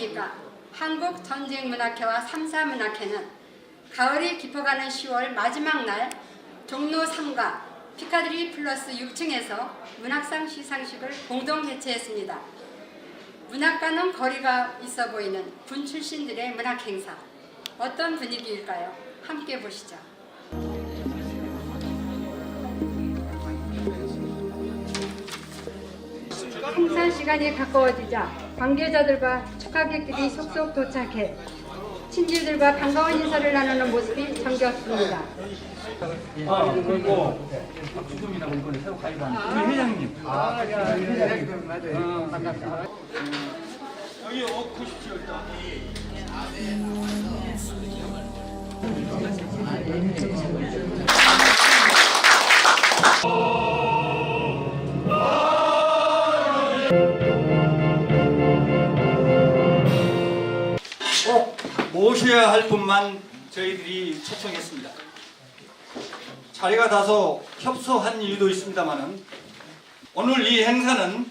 안녕하십니까. 한국 전쟁 문학회와 삼사 문학회는 가을이 깊어가는 10월 마지막 날 종로 3가 피카드리 플러스 6층에서 문학상 시상식을 공동 개최했습니다. 문학과는 거리가 있어 보이는 군 출신들의 문학 행사. 어떤 분위기일까요? 함께 보시죠. 행사 시간이 가까워지자 관계자들과 축하객들이 속속 도착해 친지들과 반가운 인사를 나누는 모습이 정겹습니다. 아, 그리고 박주금이나 이번에 새로 가입한 우리 회장님. 아, 회장님. 맞아요. 반갑습니다. 여기 엎으십시오, 일단. 꼭 모셔야 할 분만 저희들이 초청했습니다. 자리가 다소 협소한 이유도 있습니다만은 오늘 이 행사는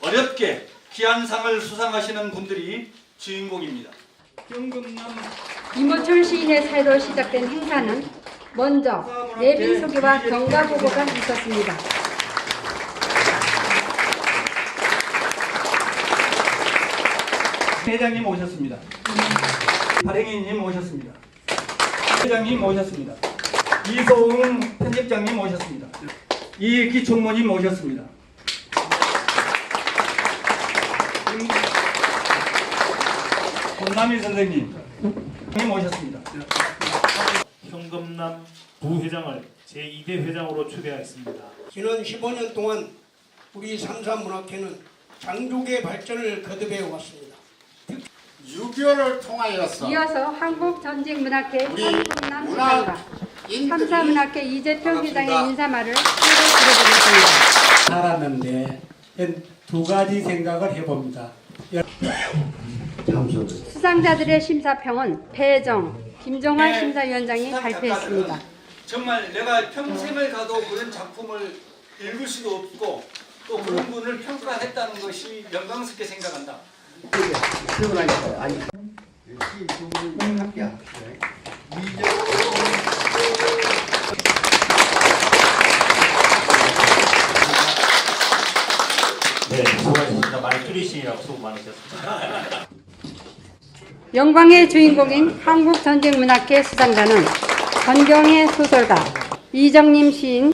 어렵게 귀한 상을 수상하시는 분들이 주인공입니다. 이모철 시인의 사회로 시작된 행사는 먼저 예비 소개와 경과 보고가 있었습니다. 회장님 오셨습니다. 발행인님 오셨습니다. 회장님 오셨습니다. 이소웅 편집장님 오셨습니다. 이기 총무님 오셨습니다. 권남희 선생님 님 오셨습니다. 현금남 부회장을 제2대 회장으로 초대하였습니다. 지난 15년 동안 우리 삼사문학회는 장족의 발전을 거듭해 왔습니다. 6.25를 통하여서 이어서 한국전쟁문학회 우리 한국남 문학 회장과 인들이 삼사문학회 이재평 반갑습니다. 회장의 인사말을 소개드리겠습니다. 살았는데 두 가지 생각을 해봅니다. 수상자들의 심사평은 배정, 김종환 네, 심사위원장이 수상 발표했습니다. 작가들은 정말 내가 평생을 가도 그런 작품을 읽을 수도 없고 또 그런 분을 평가했다는 것이 영광스럽게 생각한다. 네. 영광의 주인공인 한국전쟁문학회 수상자는 전경의 소설가 이정림 시인,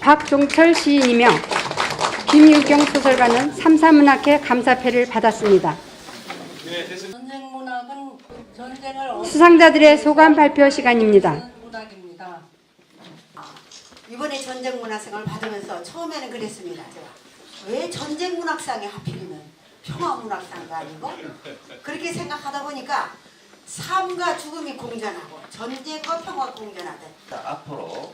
박종철 시인이며 김유경 소설가는 삼사문학회 감사패를 받았습니다. 수상자들의 소감 발표 시간입니다. 이번에 전쟁 문학상을 받으면서 처음에는 그랬습니다. 제가 왜 전쟁 문학상에 하필이면 평화 문학상가 아니고 그렇게 생각하다 보니까 삶과 죽음이 공존하고 전쟁과 평화 공존하다. 앞으로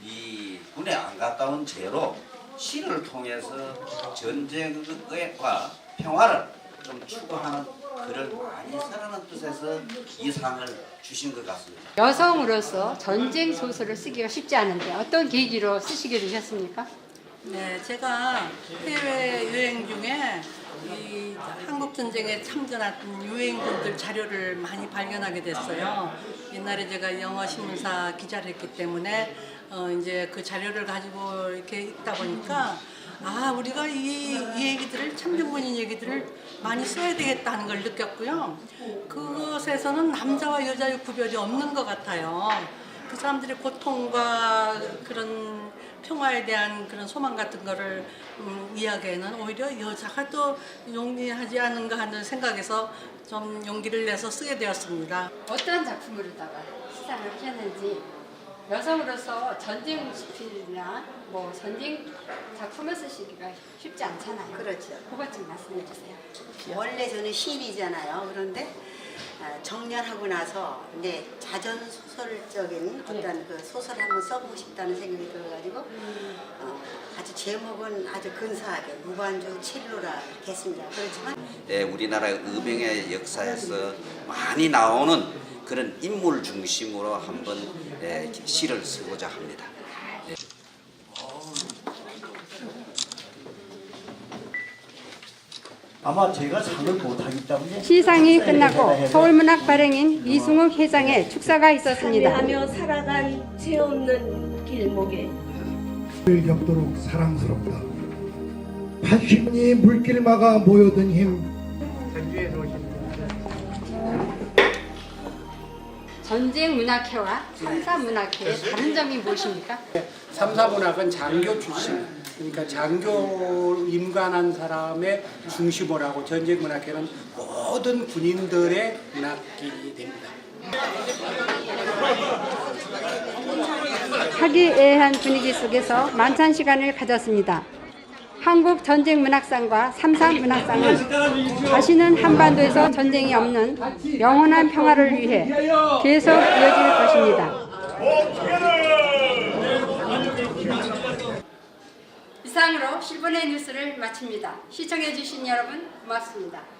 이 군에 안 갔다 온 죄로 시를 통해서 전쟁과 평화를 좀 추구하는 글을 많이 쓰라는 뜻에서 이 상을 주신 것 같습니다. 여성으로서 전쟁 소설을 쓰기가 쉽지 않은데 어떤 계기로 쓰시게 되셨습니까? 네, 제가 해외 여행 중에 이 한국 전쟁에 참전한 유해인군들 자료를 많이 발견하게 됐어요. 옛날에 제가 영어 신문사 기자를 했기 때문에 어 이제 그 자료를 가지고 이렇게 읽다 보니까 아 우리가 이, 이 얘기들을 참전군인 얘기들을 많이 써야 되겠다는 걸 느꼈고요. 그것에서는 남자와 여자의 구별이 없는 것 같아요. 그 사람들의 고통과 그런 평화에 대한 그런 소망 같은 거를 음, 이야기에는 오히려 여자가 또 용이하지 않은가 하는 생각에서 좀 용기를 내서 쓰게 되었습니다. 어떤 작품으로다가 시상을 하셨는지 여성으로서 전쟁 시필이나 뭐 전쟁 작품을 쓰시기가 쉽지 않잖아요. 그렇죠. 그것 좀 말씀해 주세요. 원래 저는 시인이잖아요. 그런데 아, 정년하고 나서 이제 자전 소설적인 어떤 그 소설 한번 써보고 싶다는 생각이 들어가지고 어, 아주 제목은 아주 근사하게 무반주 칠로라 이렇게 했습니다. 그렇지만 예, 우리나라 의병의 역사에서 많이 나오는 그런 인물 중심으로 한번 예, 시를 쓰고자 합니다. 아마 제가 상을 못하기 때문에 시상이 끝나고 서울문학 발행인 이승욱 회장의 축사가 있었습니다. 하며 살아간 죄 없는 길목에 을 겪도록 사랑스럽다. 80리 물길마가 모여든 힘 전 쟁 문학회와 삼사 문학회의 다른 점이 무엇입니까? 삼사 문학은 장교 출신 그러니까 장교 임관한 사람의 중심을 하고 전쟁 문학회는 모든 군인들의 문학이 됩니다. 화기애애한 분위기 속에서 만찬 시간을 가졌습니다. 한국 전쟁 문학상과 삼삼 문학상은 다시는 한반도에서 전쟁이 없는 영원한 평화를 위해 계속 이어질 것입니다. 이상으로 10분의 뉴스를 마칩니다. 시청해주신 여러분 고맙습니다.